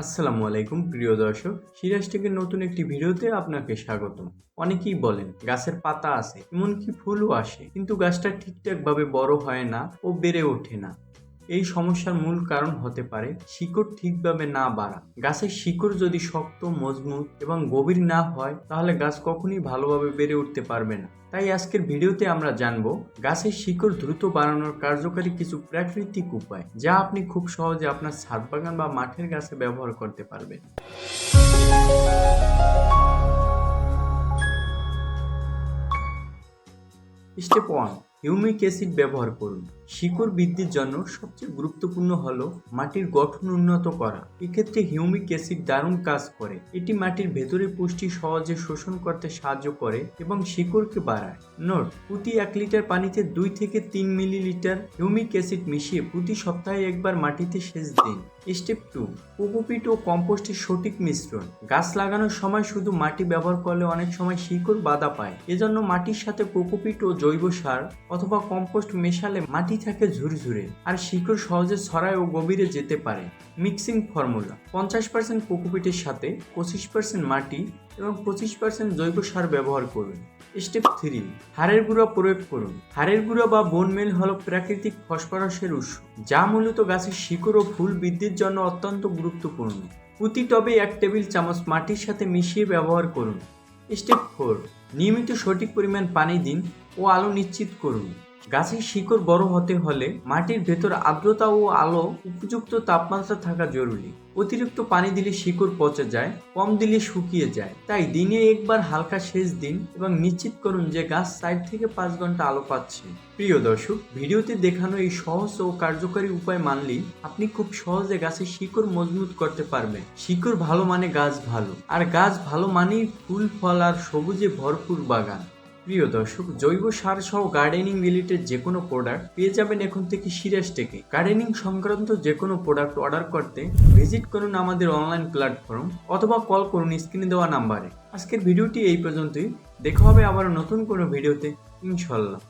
আসসালামু আলাইকুম, প্রিয় দর্শক। সিরাজ টেকের নতুন একটি ভিডিওতে আপনাকে স্বাগতম। অনেকেই বলেন, গাছের পাতা আসে এমনকি ফুলও আসে, কিন্তু গাছটা ঠিকঠাকভাবে বড় হয় না ও বেড়ে ওঠে না। এই সমস্যার মূল কারণ হতে পারে শিকড় ঠিকভাবে না বাড়া। গাছের শিকড় যদি শক্ত, মজবুত এবং গভীর না হয়, তাহলে গাছ কখনই ভালোভাবে বেড়ে উঠতে পারবে না। তাই আজকের ভিডিওতে আমরা জানব, গাছের শিকড় দ্রুত বাড়ানোর কার্যকারী কিছু প্রাকৃতিক উপায়, যা আপনি খুব সহজে আপনার ছাদ বাগান বা মাঠের গাছে ব্যবহার করতে পারবেন। স্টেপ ওয়ান, হিউমিক অ্যাসিড ব্যবহার করুন। শিকড় বৃদ্ধির জন্য সবচেয়ে গুরুত্বপূর্ণ হলো মাটির গঠন উন্নত করা। এক্ষেত্রে হিউমিক অ্যাসিড দারুণ কাজ করে। এটি মাটির ভেতরে পুষ্টি সহজে শোষণ করতে সাহায্য করে এবং শিকড়কে বাড়ায়। নোট, প্রতি এক লিটার পানিতে দুই থেকে তিন মিলিলিটার হিউমিক অ্যাসিড মিশিয়ে প্রতি সপ্তাহে একবার মাটিতে সেচ দিন। স্টেপ টু, কোকোপিট ও কম্পোস্টের সঠিক মিশ্রণ। গাছ লাগানোর সময় শুধু মাটি ব্যবহার করলে অনেক সময় শিকড় বাধা পায়। এজন্য মাটির সাথে কোকোপিট ও জৈব সার অথবা কম্পোস্ট মেশালে মাটি থাকে ঝুরঝুরে আর শিকড় সহজে ছড়ায় ও গভীরে যেতে পারে। মিক্সিং ফর্মুলা, পঞ্চাশ পার্সেন্ট কোকোপিটের সাথে পঁচিশ পার্সেন্ট মাটি এবং পঁচিশ পার্সেন্ট জৈব সার ব্যবহার করুন। স্টেপ থ্রি, হাড়ের গুঁড়া প্রয়োগ করুন। হাড়ের গুঁড়া বা বোন মেল হলো প্রাকৃতিক ফসফরাসের উৎস, যা মূলত গাছের শিকড় ও ফুল বৃদ্ধির জন্য অত্যন্ত গুরুত্বপূর্ণ। প্রতি টবে এক টেবিল চামচ মাটির সাথে মিশিয়ে ব্যবহার করুন। স্টেপ ফোর, নিয়মিত সঠিক পরিমাণ পানি দিন ও আলো নিশ্চিত করুন। গাছের শিকড় বড় হতে হলে মাটির ভেতর আর্দ্রতা ও আলো উপযুক্ত তাপমাত্রা থাকা জরুরি। অতিরিক্ত পানি দিলে শিকড় পচে যায়, কম দিলে শুকিয়ে যায়। তাই দিনে একবার হালকা সেচ দিন এবং নিশ্চিত করুন যে গাছ সাইড থেকে পাঁচ ঘণ্টা আলো পাচ্ছে। প্রিয় দর্শক, ভিডিওতে দেখানো এই সহজ ও কার্যকারী উপায় মানলেই আপনি খুব সহজে গাছের শিকড় মজবুত করতে পারবেন। শিকড় ভালো মানে গাছ ভালো, আর গাছ ভালো মানেই ফুল, ফল আর সবুজে ভরপুর বাগান। প্রিয় দর্শক, জৈব সার সহ গার্ডেনিং রিলেটেড যে কোনো প্রোডাক্ট পেয়ে যাবেন এখন থেকে সিরাজ টেকে। গার্ডেনিং সংক্রান্ত যে কোনো প্রোডাক্ট অর্ডার করতে ভিজিট করুন আমাদের অনলাইন প্ল্যাটফর্ম অথবা কল করুন স্ক্রিনে দেওয়া নাম্বারে আজকের ভিডিওটি এই পর্যন্তই। দেখা হবে আবার নতুন কোনো ভিডিওতে ইনশাল্লাহ।